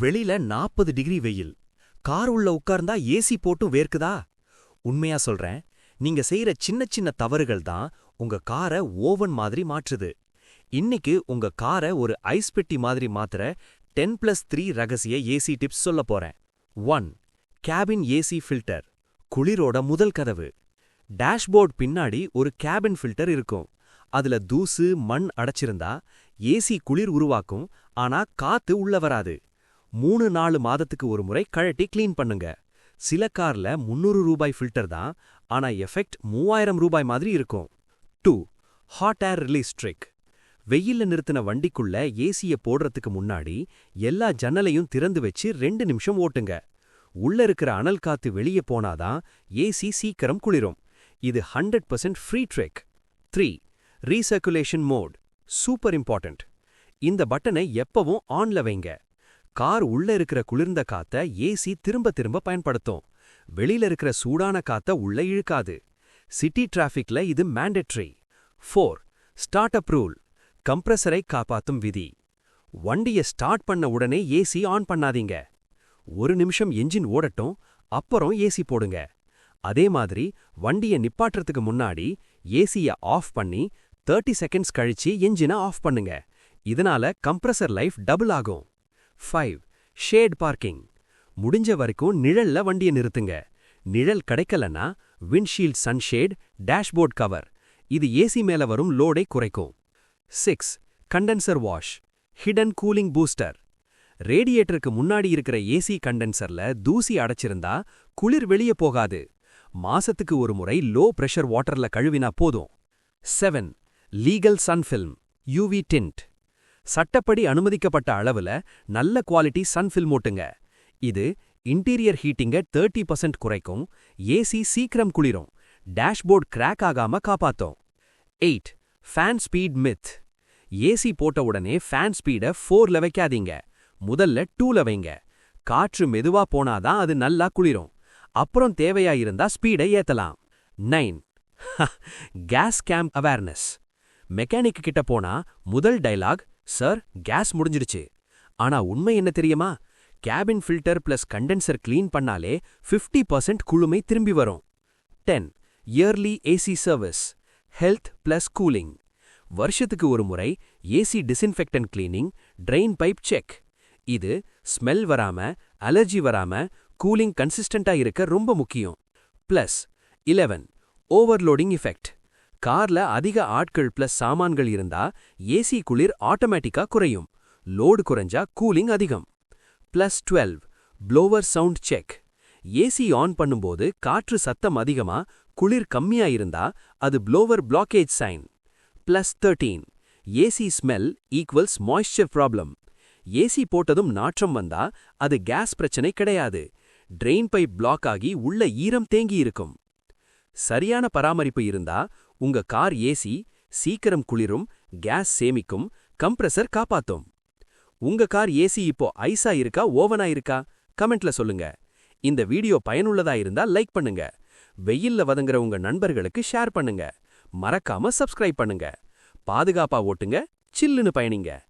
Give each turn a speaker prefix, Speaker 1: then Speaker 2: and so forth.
Speaker 1: வெளியில நாற்பது டிகிரி வெயில். கார் உள்ள உட்கார்ந்தா ஏசி போட்டும் வேர்க்குதா? உண்மையா சொல்றேன் நீங்க செய்யற சின்ன சின்ன தவறுகள் தான் உங்க காரை ஓவன் மாதிரி மாற்றுது. இன்னைக்கு உங்க காரை ஒரு ஐஸ் பெட்டி மாதிரி மாத்துற டென் பிளஸ் த்ரீ ரகசிய ஏசி டிப்ஸ் சொல்ல போறேன். ஒன் கேபின் ஏசி ஃபில்டர் குளிரோட முதல் கதவு. டேஷ்போர்ட் பின்னாடி ஒரு கேபின் ஃபில்டர் இருக்கும். அதுல தூசு மண் அடைச்சிருந்தா ஏசி குளிர் உருவாக்கும் ஆனா காத்து உள்ள வராது. மூணு நாலு மாதத்துக்கு ஒரு முறை கழட்டி கிளீன் பண்ணுங்க. சில கார்ல முந்நூறு ரூபாய் ஃபில்டர் தான் ஆனா எஃபெக்ட் மூவாயிரம் ரூபாய் மாதிரி இருக்கும். Two hot air release trick வெயில்ல நிறுத்தின வண்டிக்குள்ள ஏசிய போடுறதுக்கு முன்னாடி எல்லா ஜன்னலையும் திறந்து வச்சு ரெண்டு நிமிஷம் ஓட்டுங்க. உள்ள இருக்கிற அனல் காத்து வெளியே போனாதான் ஏசி சீக்கிரம் குளிரும். இது hundred percent free trick three recirculation mode super important இந்த பட்டனை எப்பவும் ஆன்ல வைங்க. கார் உள்ள இருக்கிற குளிர்ந்த காத்த ஏசி திரும்ப திரும்ப பயன்படுத்தும். வெளியில இருக்கிற சூடான காத்த உள்ள இழுக்காது. சிட்டி டிராஃபிக்ல இது mandatory four start up rule கம்ப்ரஸரை காப்பாத்தும் விதி. வண்டிய ஸ்டார்ட் பண்ண உடனே ஏசி ஆன் பண்ணாதீங்க. ஒரு நிமிஷம் என்ஜின் ஓடட்டும் அப்புறம் ஏசி போடுங்க. அதே மாதிரி வண்டிய நிப்பாட்டுறதுக்கு முன்னாடி ஏசிய ஆஃப் பண்ணி தேர்ட்டி செகண்ட்ஸ் கழிச்சு என்ஜினை ஆஃப் பண்ணுங்க. இதனால கம்ப்ரஸர் லைஃப் டபுள் ஆகும். ஃபைவ் ஷேட் பார்க்கிங் முடிஞ்ச வரைக்கும் நிழல்ல வண்டியை நிறுத்துங்க. நிழல் கிடைக்கலன்னா விண்ட்ஷீல்ட் சன்ஷேட் டேஷ்போர்ட் கவர் இது ஏசி மேல வரும் லோடை குறைக்கும். Six condenser wash hidden cooling booster ரேடியேட்டருக்கு முன்னாடி இருக்கிற ஏசி கண்டென்சர்ல தூசி அடைச்சிருந்தா குளிர் வெளியே போகாது. மாசத்துக்கு ஒரு முறை லோ பிரஷர் வாட்டர்ல கழுவினா போதும். Seven legal sun film UV tint சட்டப்படி அனுமதிக்கப்பட்ட அளவுல நல்ல குவாலிட்டி சன் ஓட்டுங்க. இது இன்டீரியர் ஹீட்டிங்க தேர்ட்டி பர்சன்ட் குறைக்கும் ஏசி சீக்கிரம் குளிரும் டேஷ்போர்ட் கிராக் ஆகாம காப்பாத்தும். Eight fan speed myth. AC போட்ட உடனே ஃபேன் ஸ்பீட ஃபோர்ல வைக்காதீங்க முதல்ல டூல வைங்க. காற்று மெதுவா போனாதான் அது நல்லா குளிரும் அப்புறம் தேவையா இருந்தா ஸ்பீடை ஏத்தலாம். Nine gas camp awareness. Mechanic கிட்ட போனா முதல் டைலாக் சார் கேஸ் முடிஞ்சிடுச்சு. ஆனா உண்மை என்ன தெரியுமா? Cabin filter plus condenser clean பண்ணாலே ஃபிஃப்டி பர்சன்ட் குழுமை திரும்பி வரும். Ten yearly AC service health plus cooling. வருஷத்துக்கு ஒரு முறை AC disinfectant cleaning drain pipe check. இது ஸ்மெல் வராம அலர்ஜி வராம கூலிங் கன்சிஸ்டண்டா இருக்க ரொம்ப முக்கியம். Plus eleven overloading effect. கார்ல அதிக ஆட்கள் பிளஸ் சாமான்கள் இருந்தா ஏசி குளிர் ஆட்டோமேட்டிக்கா குறையும். லோடு குறைஞ்சா கூலிங் அதிகம். Plus twelve blower sound check AC on பண்ணும்போது காற்று சத்தம் அதிகமா குளிர் கம்மியா இருந்தா அது blower blockage sign plus thirteen AC smell equals moisture problem AC போட்டதும் நாற்றம் வந்தா அது கேஸ் பிரச்சனை கிடையாது. ட்ரெயின் பைப் பிளாக் ஆகி உள்ள ஈரம் தேங்கி இருக்கும். சரியான பராமரிப்பு இருந்தா உங்க கார் ஏசி சீக்கிரம் குளிரும் கேஸ் சேமிக்கும் கம்ப்ரஸர் காப்பாத்தும். உங்க கார் ஏசி இப்போ ஐஸா இருக்கா ஓவனா இருக்கா? கமெண்ட்ல சொல்லுங்க. இந்த வீடியோ பயனுள்ளதா இருந்தா லைக் பண்ணுங்க. வெயில்ல வதங்குற உங்க நண்பர்களுக்கு ஷேர் பண்ணுங்க. மறக்காம சப்ஸ்கிரைப் பண்ணுங்க. பாதுகாப்பா ஓட்டுங்க சில்லுன்னு பயணிங்க.